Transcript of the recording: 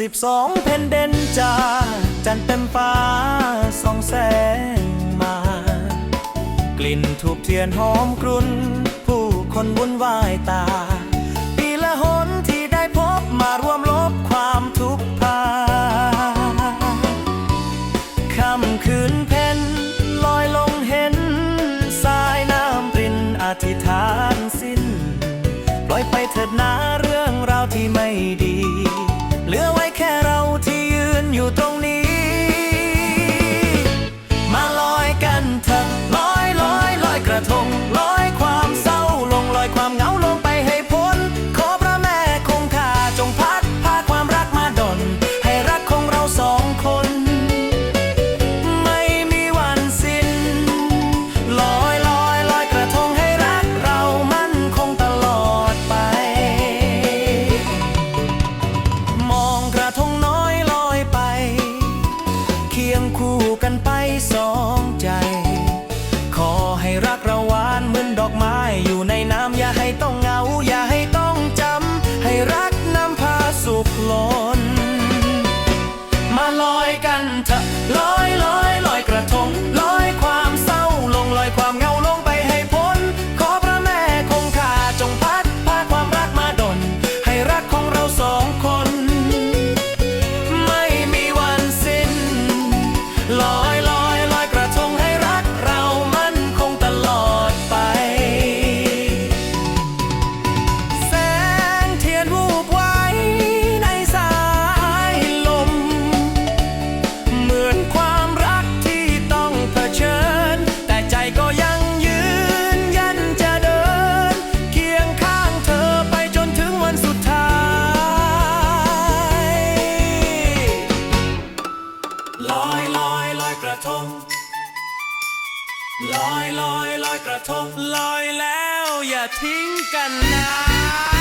สิบสองเพนเดนจาจันทร์เต็มฟ้าส่องแสงมา กลิ่นทูบเทียนหอมกรุ่น ผู้คนวุ่นวายตา ปีละหนที่ได้พบมารวมลบความทุกข์พาค่ำคืนเพ็ญลอยลงเห็น สายน้ำปรินอธิษฐาน อยความเหงาลงไปให้พ้น ขอพระแม่คงคาจงพัดพาความรักมาดลให้รักของเราสองคน ไม่มีวันสิ้น ลอยลอยลอยกระทงให้รักเรามั่นคงตลอดไป มองกระทงน้อยลอยไป เคียงคู่กันไปสอง อยกันเถอะลอย ทง ลอยลอยลอยกระทงลอยแล้วอย่าทิ้งกันนะ